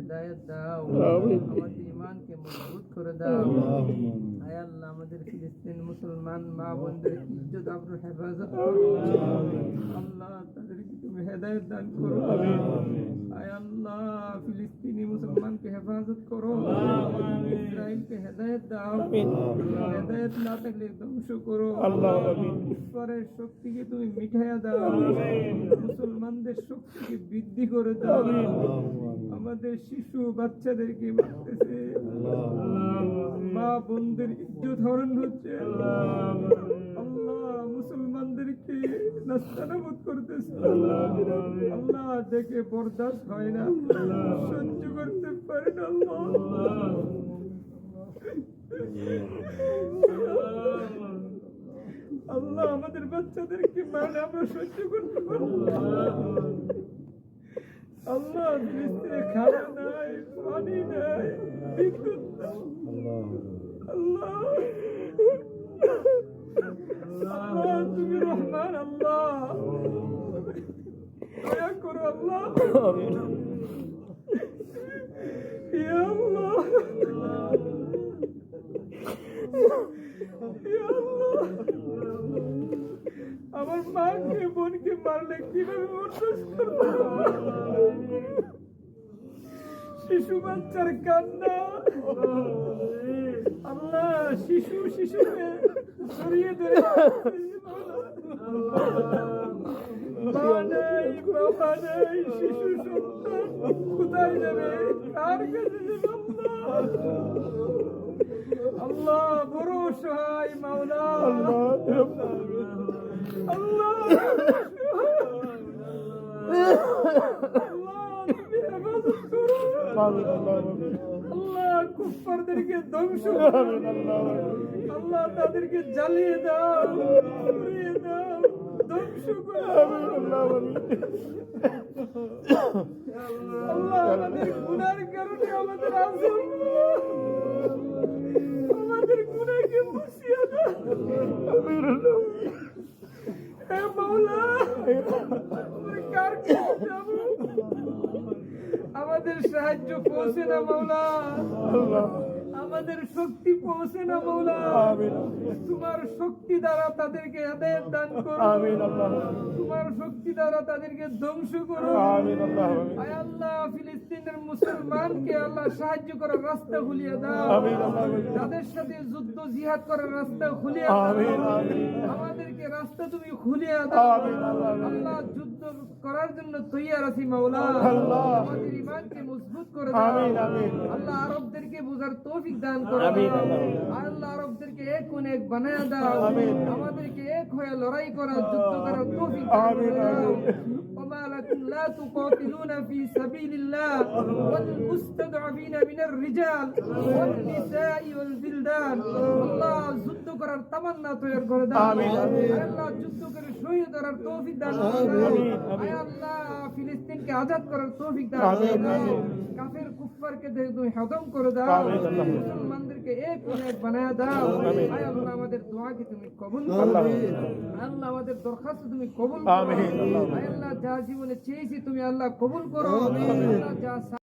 হেদায়েত দাও আমাদের ইমানকে মজবুত করে দাও। আয় আল্লাহ আমাদের ফিলিস্তিন মুসলমান মা বোনদের ইজ্জত আবরু হেফাজত করো। আল্লাহ তাদেরকে তুমি হেদায়েত দান করো। আয় আল্লাহ ফিলিস্তিনি মুসলমানকে হেফাজত করো। ইসরায়েলকে হেদায়েত দাও। হেদায়েত না থাকলে ধ্বংস করো। ঈশ্বরের শক্তিকে তুমি মিঠাইয়া দাও। মুসলমানদের শক্তিকে বৃদ্ধি করে দাও। আমাদের শিশু বাচ্চাদেরকে মারতেছে। মা বোনদের ইজ্জত হরণ হচ্ছে। আল্লাহ মুসলমানদেরকে নাস্তানাবুদ করতেছে। আল্লাহ দেখে বরদাস্ত হয় না। সহ্য করতে পারে না আল্লাহ। আমাদের বাচ্চাদেরকে মানে আমরা সহ্য করতে পারব। আল্লাহ ফিলিস্তিনে খানা নাই, পানি নাই, বিদ্যুৎ আল্লাহ। আল্লাহ, তুমি রহমান, আল্লাহ। দয়া করো আল্লাহ ইয়া আল্লাহ ইয়া আল্লাহ আমার মাকে বোনকে মারলে কীভাবে বরদাস্ত করতে হবে? শিশু বাচ্চার কান্না। আল্লাহ, শিশু, শিশুকে সরিয়ে ধরে শিশু সন্তান কোথায় যাবে? কার কাছে যাবে? আল্লাহ? বড় সহায়, মাওলা। আল্লাহ আল্লাহ তুমি হেফাজত করো আল্লাহ কুফারদেরকে ধ্বংস করো আল্লাহ তাদেরকে জ্বালিয়ে দাও পুড়িয়ে দাও ধ্বংস করো আল্লাহ আমাদের গুনার কারণে আমাদের আসল আমাদের গুনাকে মুছিয়ে দাও হে মাওলা আমরা কার কাছে যাব আমাদের সাহায্য পৌঁছে না মাওলা। আমাদের শক্তি পৌঁছে না মাওলা। তোমার শক্তি দ্বারা তাদেরকে হেদায়েত দান করো। তোমার শক্তি দ্বারা তাদেরকে ধ্বংস করো। আল্লাহ। ফিলিস্তিনের মুসলমানকে আল্লাহ সাহায্য করার রাস্তা খুলিয়ে দাও। তাদের সাথে যুদ্ধ জিহাদ করার রাস্তা খুলিয়ে দাও। আমাদেরকে রাস্তা তুমি খুলিয়ে দাও। আল্লাহ করার জন্য তৈয়ার আছি মাওলা। আমাদের ইমানকে মজবুত করে দাও। আল্লাহ আরবদেরকে বোঝার তৌফিক দান করো। আল্লাহ আরবদেরকে এক কোন এক বানায় দাও। আমাদেরকে এক হয়ে লড়াই করার যুদ্ধ করার তৌফিক দান করে দাও وما لكم لا تقاتلون في سبيل الله والمستضعفين من الرجال والنساء والبلدان الله যুদ্ধ করার তামান্না তৈরি করে দাও আল্লাহ যুদ্ধ করে শহীদ করার তৌফিক দান করে দাও আয় আল্লাহ ফিলিস্তিনকে আজাদ করার তৌফিক দান করে দাও কাফের কুফারকে দেখে তুমি হদম করে দাও মুসলমানদেরকে এক করে এক বানায় দাও আয় আল্লাহ আমাদের দোয়াকে তুমি কবুল করো আল্লাহ আমাদের দরখাস্ত তুমি কবুল করো। আল্লাহ যা জীবনে চেয়েছি তুমি আল্লাহ কবুল করো। আল্লাহ যা